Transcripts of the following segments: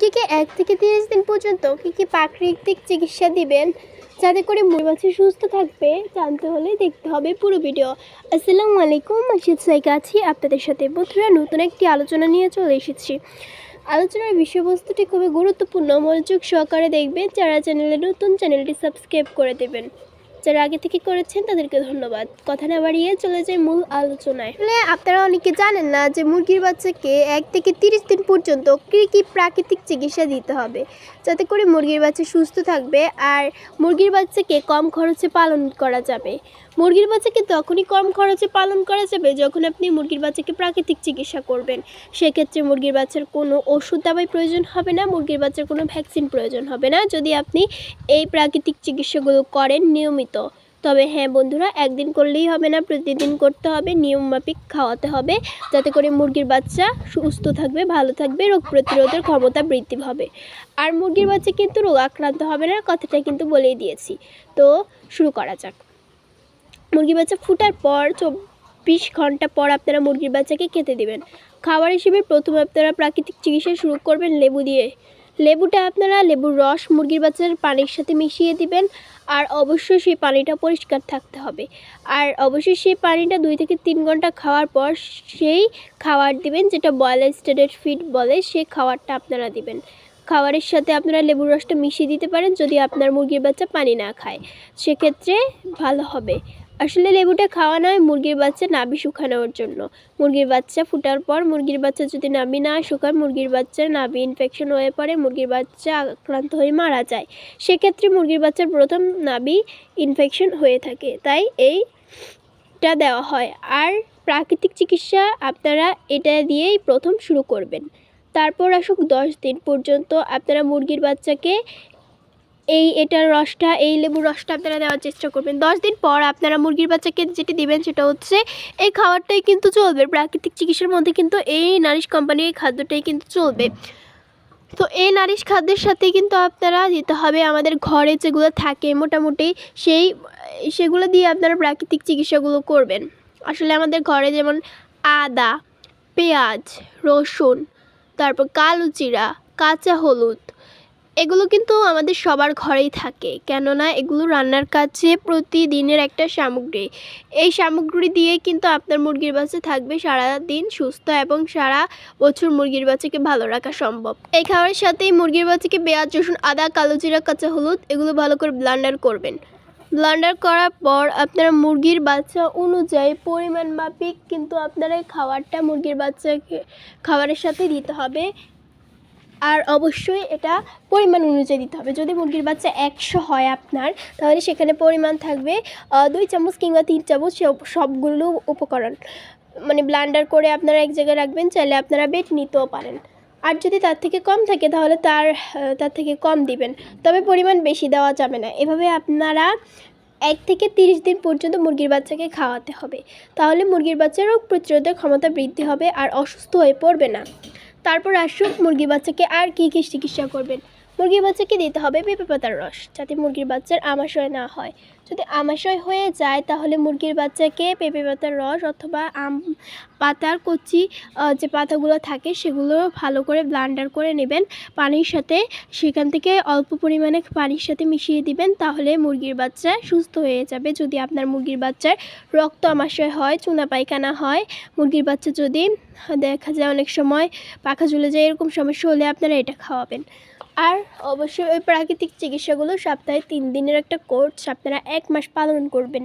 মুরগিকে এক থেকে তিরিশ দিন পর্যন্ত কী কী প্রাকৃতিক চিকিৎসা দিবেন, যাতে করে মুরগি সুস্থ থাকবে, জানতে হলে দেখতে হবে পুরো ভিডিও। আসসালামু আলাইকুম মাসিদ সাইকা আছি আপনাদের সাথে। বন্ধুরা, নতুন একটি আলোচনা নিয়ে চলে এসেছি। আলোচনার বিষয়বস্তুটি খুবই গুরুত্বপূর্ণ। মনোযোগ সহকারে দেখবেন, যারা চ্যানেলে নতুন, চ্যানেলটি সাবস্ক্রাইব করে দেবেন। যারা আগে থেকে করেছেন, তাদেরকে ধন্যবাদ। কথা না বাড়িয়ে চলে যায় মূল আলোচনায়। আসলে আপনারা অনেকে জানেন না যে মুরগির বাচ্চাকে এক থেকে তিরিশ দিন পর্যন্ত কী কী প্রাকৃতিক চিকিৎসা দিতে হবে, যাতে করে মুরগির বাচ্চা সুস্থ থাকবে আর মুরগির বাচ্চাকে কম খরচে পালন করা যাবে। মুরগির বাচ্চাকে তখনই কম খরচে পালন করা যাবে যখন আপনি মুরগির বাচ্চাকে প্রাকৃতিক চিকিৎসা করবেন। সেক্ষেত্রে মুরগির বাচ্চার কোনো ওষুধ দাবাই প্রয়োজন হবে না, মুরগির বাচ্চার কোনো ভ্যাকসিন প্রয়োজন হবে না যদি আপনি এই প্রাকৃতিক চিকিৎসাগুলো করেন নিয়মিত। তবে হ্যাঁ বন্ধুরা, একদিন করলেই হবে না, প্রতিদিন করতে হবে নিয়ম মাফিক খাওয়াতে হবে যাতে করে মুরগির বাচ্চা সুস্থ থাকবে, ভালো থাকবে, রোগ প্রতিরোধের ক্ষমতা বৃদ্ধি হবে আর মুরগির বাচ্চা কিন্তু রোগ আক্রান্ত হবে না, কথাটা কিন্তু বলেই দিয়েছি। তো শুরু করা যাক। মুরগির বাচ্চা ফুটার পর চব্বিশ ঘণ্টা পর আপনারা মুরগির বাচ্চাকে খেতে দিবেন। খাবার হিসেবে প্রথমে আপনারা প্রাকৃতিক চিকিৎসা শুরু করবেন লেবু দিয়ে। লেবুটা আপনারা লেবুর রস মুরগির বাচ্চার পানির সাথে মিশিয়ে দিবেন আর অবশ্যই সেই পানিটা পরিষ্কার থাকতে হবে। আর অবশ্যই সেই পানিটা দুই থেকে তিন ঘণ্টা খাওয়ার পর সেই খাবার দিবেন, যেটা বয়লার স্টেডেড ফিড বলে, সেই খাবারটা আপনারা দিবেন। খাবারের সাথে আপনারা লেবুর রসটা মিশিয়ে দিতে পারেন যদি আপনার মুরগির বাচ্চা পানি না খায়। সেক্ষেত্রে ভালো হবে। আসলে লেবুটা খাওয়া নয়, মুরগির বাচ্চা নাবি শুকানোর জন্য। মুরগির বাচ্চা ফুটার পর মুরগির বাচ্চা যদি নাবি না শুকায়, মুরগির বাচ্চার নাবি ইনফেকশন হয়ে পড়ে, মুরগির বাচ্চা আক্রান্ত হয়ে মারা যায়। সেক্ষেত্রে মুরগির বাচ্চার প্রথম নাবি ইনফেকশন হয়ে থাকে। তাই এইটা দেওয়া হয়। আর প্রাকৃতিক চিকিৎসা আপনারা এটা দিয়েই প্রথম শুরু করবেন। তারপর আসুক দশ দিন পর্যন্ত আপনারা মুরগির বাচ্চাকে এই এটার রসটা, এই লেবুর রসটা আপনারা দেওয়ার চেষ্টা করবেন। দশ দিন পর আপনারা মুরগির বাচ্চাকে যেটি দেবেন সেটা হচ্ছে, এই খাবারটাই কিন্তু চলবে। প্রাকৃতিক চিকিৎসার মধ্যে কিন্তু এই নারিশ কোম্পানির এই খাদ্যটাই কিন্তু চলবে। তো এই নারিশ খাদ্যের সাথে কিন্তু আপনারা দিতে হবে আমাদের ঘরে যেগুলো থাকে মোটামুটি সেই, সেগুলো দিয়ে আপনারা প্রাকৃতিক চিকিৎসাগুলো করবেন। আসলে আমাদের ঘরে যেমন আদা, পেঁয়াজ, রসুন, তারপর কালো জিরা কাঁচা হলুদ এগুলো কিন্তু আমাদের সবার ঘরেই থাকে। কেননা এগুলো রান্নার কাছে প্রতিদিনের একটা সামগ্রী। এই সামগ্রী দিয়ে কিন্তু আপনার মুরগির বাচ্চা থাকবে সারা দিন সুস্থ এবং সারা বছর মুরগির বাচ্চাকে ভালো রাখা সম্ভব। এই খাবারের সাথেই মুরগির বাচ্চাকে পেঁয়াজ, রসুন, আদা, কালো জিরা, কাঁচা হলুদ এগুলো ভালো করে ব্লান্ডার করবেন। ব্লান্ডার করার পর আপনারা মুরগির বাচ্চা অনুযায়ী পরিমাণ মাফিক কিন্তু আপনারা এই খাবারটা মুরগির বাচ্চাকে, খাবারের সাথে দিতে হবে। আর অবশ্যই এটা পরিমাণ অনুযায়ী দিতে হবে। যদি মুরগির বাচ্চা একশো হয় আপনার, তাহলে সেখানে পরিমাণ থাকবে দুই চামচ কিংবা তিন চামচ সবগুলো উপকরণ। মানে ব্লান্ডার করে আপনারা এক জায়গায় রাখবেন, চাইলে আপনারা বেট নিতেও পারেন। আর যদি তার থেকে কম থাকে, তাহলে তার তার থেকে কম দিবেন। তবে পরিমাণ বেশি দেওয়া যাবে না। এভাবে আপনারা এক থেকে তিরিশ দিন পর্যন্ত মুরগির বাচ্চাকে খাওয়াতে হবে। তাহলে মুরগির বাচ্চার রোগ প্রতিরোধের ক্ষমতা বৃদ্ধি হবে আর অসুস্থ হয়ে পড়বে না। তারপর আসুক মুরগি বাচ্চাকে আর কী কী চিকিৎসা করবেন? মুরগির বাচ্চাকে দিতে হবে পেঁপে পাতার রস, যাতে মুরগির বাচ্চার আমাশয় না হয়। যদি আমাশয় হয়ে যায়, তাহলে মুরগির বাচ্চাকে পেঁপে পাতার রস অথবা আম পাতার কচি যে পাতাগুলো থাকে, সেগুলো ভালো করে ব্লান্ডার করে নেবেন। পানির সাথে সেখান থেকে অল্প পরিমাণে পানির সাথে মিশিয়ে দিবেন, তাহলে মুরগির বাচ্চা সুস্থ হয়ে যাবে। যদি আপনার মুরগির বাচ্চার রক্ত আমাশয় হয়, চুনা পায়খানা হয়, মুরগির বাচ্চা যদি দেখা যায় অনেক সময় পাখা ঝুলে যায়, এরকম সমস্যা হলে আপনারা এটা খাওয়াবেন। আর অবশ্যই ওই প্রাকৃতিক চিকিৎসাগুলো সপ্তাহে তিন দিনের একটা কোর্স আপনারা এক মাস পালন করবেন।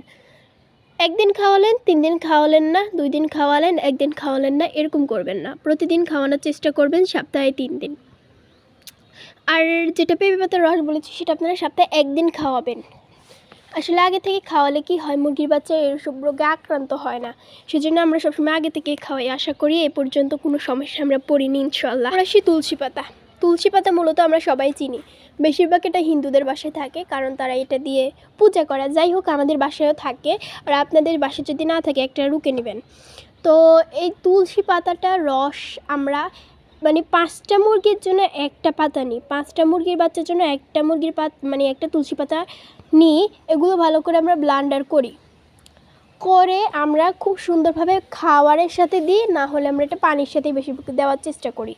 একদিন খাওয়ালেন, তিন দিন খাওয়ালেন না, দুই দিন খাওয়ালেন, একদিন খাওয়ালেন না, এরকম করবেন না। প্রতিদিন খাওয়ানোর চেষ্টা করবেন সপ্তাহে তিন দিন। আর যেটা পেঁপে পাতার রস বলেছি, সেটা আপনারা সপ্তাহে একদিন খাওয়াবেন। আসলে আগে থেকে খাওয়ালে কি হয়, মুরগির বাচ্চা এসব রোগে আক্রান্ত হয় না। সেজন্য আমরা সবসময় আগে থেকে খাওয়াই। আশা করি এ পর্যন্ত কোনো সমস্যা আমরা পড়িনি ইনশাল্লাহ আর আসি তুলসী পাতা। তুলসী পাতা মূলত আমরা সবাই চিনি। বেশিরভাগ এটা হিন্দুদের বাসায় থাকে, কারণ তারা এটা দিয়ে পূজা করে। যাই হোক, আমাদের বাসায়ও থাকে। আর আপনাদের বাসায় যদি না থাকে, একটা রুকে নেবেন। তো এই তুলসী পাতাটার রস আমরা মানে পাঁচটা মুরগির জন্য একটা পাতা নিই। পাঁচটা মুরগির বাচ্চার জন্য একটা মুরগির পাত মানে একটা তুলসী পাতা নিই। এগুলো ভালো করে আমরা ব্লান্ডার করি। করে আমরা খুব সুন্দরভাবে খাবারের সাথে দিই, না হলে আমরা এটা পানির সাথে বেশি দেওয়ার চেষ্টা করি।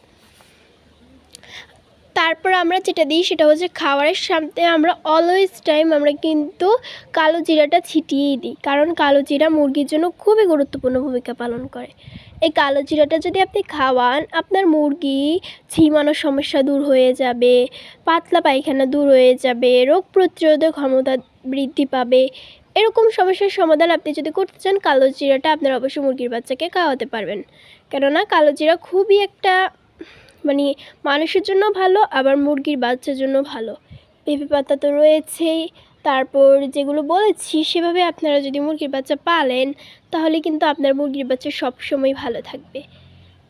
তারপর আমরা যেটা দিই সেটা হচ্ছে খাবারের সামনে আমরা অলওয়েজ টাইম আমরা কিন্তু কালো জিরাটা ছিটিয়েই দিই। কারণ কালো জিরা মুরগির জন্য খুবই গুরুত্বপূর্ণ ভূমিকা পালন করে। এই কালো জিরাটা যদি আপনি খাওয়ান, আপনার মুরগি ঝিমানোর সমস্যা দূর হয়ে যাবে, পাতলা পায়খানা দূর হয়ে যাবে, রোগ প্রতিরোধক ক্ষমতা বৃদ্ধি পাবে, এরকম সমস্যার সমাধান আপনি যদি করতে চান, কালো জিরাটা আপনার অবশ্যই মুরগির বাচ্চাকে খাওয়াতে পারবেন। কেননা কালো জিরা খুবই একটা মানে মানুষের জন্য ভালো, আবার মুরগির বাচ্চার জন্য ভালো। পেঁপে পাতা তো রয়েছেই। তারপর যেগুলো বলেছি, সেভাবে আপনারা যদি মুরগির বাচ্চা পালেন, তাহলে কিন্তু আপনার মুরগির বাচ্চা সবসময় ভালো থাকবে।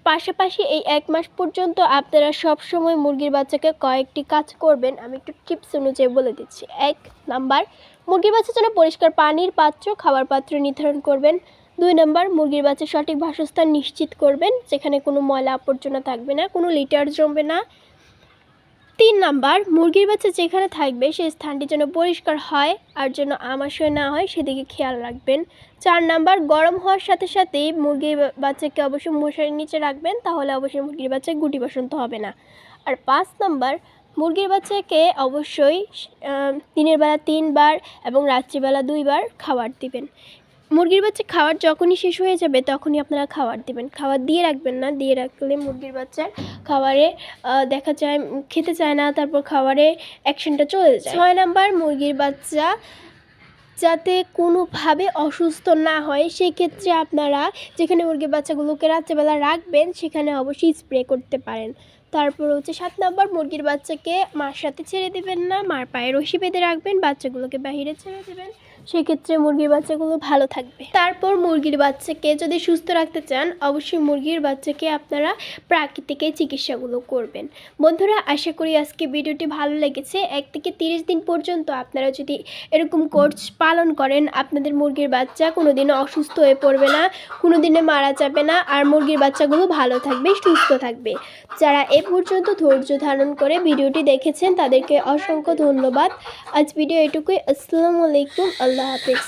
পাশাপাশি এই এক মাস পর্যন্ত আপনারা সবসময় মুরগির বাচ্চাকে কয়েকটি কাজ করবেন। আমি একটু টিপস অনুযায়ী বলে দিচ্ছি। এক নাম্বার, মুরগির বাচ্চার জন্য পরিষ্কার পানির পাত্র, খাবার পাত্র নির্ধারণ করবেন। দুই নম্বর, মুরগির বাচ্চার সঠিক বাসস্থান নিশ্চিত করবেন, যেখানে কোনো ময়লা আবর্জনা থাকবে না, কোনো লিটার জমবে না। তিন নাম্বার, মুরগির বাচ্চা যেখানে থাকবে, সেই স্থানটি যেন পরিষ্কার হয় আর যেন আমাশয় না হয়, সেদিকে খেয়াল রাখবেন। চার নাম্বার, গরম হওয়ার সাথে সাথেই মুরগির বাচ্চাকে অবশ্যই মশারির নিচে রাখবেন, তাহলে অবশ্যই মুরগির বাচ্চায় গুটি বসন্ত হবে না। আর পাঁচ নাম্বার, মুরগির বাচ্চাকে অবশ্যই দিনের বেলা তিনবার এবং রাত্রিবেলা দুইবার খাবার দিবেন। মুরগির বাচ্চা খাওয়ার যখনই শেষ হয়ে যাবে, তখনই আপনারা খাবার দিবেন। খাবার দিয়ে রাখবেন না, দিয়ে রাখলে মুরগির বাচ্চার খাবারে দেখা যায়, খেতে চায় না, তারপর খাবারে অ্যাকশনটা চলে যায়। ছয় নাম্বার, মুরগির বাচ্চা যাতে কোনোভাবে অসুস্থ না হয় সেই ক্ষেত্রে আপনারা যেখানে মুরগির বাচ্চাগুলোকে রাত্রেবেলা রাখবেন, সেখানে অবশ্যই স্প্রে করতে পারেন। তারপর হচ্ছে সাত নম্বর, মুরগির বাচ্চাকে মার সাথে ছেড়ে দেবেন না, মার পায়ে রশি বেঁধে রাখবেন, বাচ্চাগুলোকে বাইরে ছেড়ে দেবেন। সেক্ষেত্রে মুরগির বাচ্চাগুলো ভালো থাকবে। তারপর মুরগির বাচ্চাকে যদি সুস্থ রাখতে চান, অবশ্যই মুরগির বাচ্চাকে আপনারা প্রাকৃতিক চিকিৎসাগুলো করবেন। বন্ধুরা, আশা করি আজকে ভিডিওটি ভালো লেগেছে। এক থেকে তিরিশ দিন পর্যন্ত আপনারা যদি এরকম কোর্স পালন করেন, আপনাদের মুরগির বাচ্চা কোনো দিনও অসুস্থ হয়ে পড়বে না কোনো দিনে মারা যাবে না, আর মুরগির বাচ্চাগুলো ভালো থাকবে, সুস্থ থাকবে। যারা এ পর্যন্ত ধৈর্য ধারণ করে ভিডিওটি দেখেছেন, তাদেরকে অসংখ্য ধন্যবাদ। আজ ভিডিও এটুকুই। আসসালামু আলাইকুম। আল্লাহ হাফিজ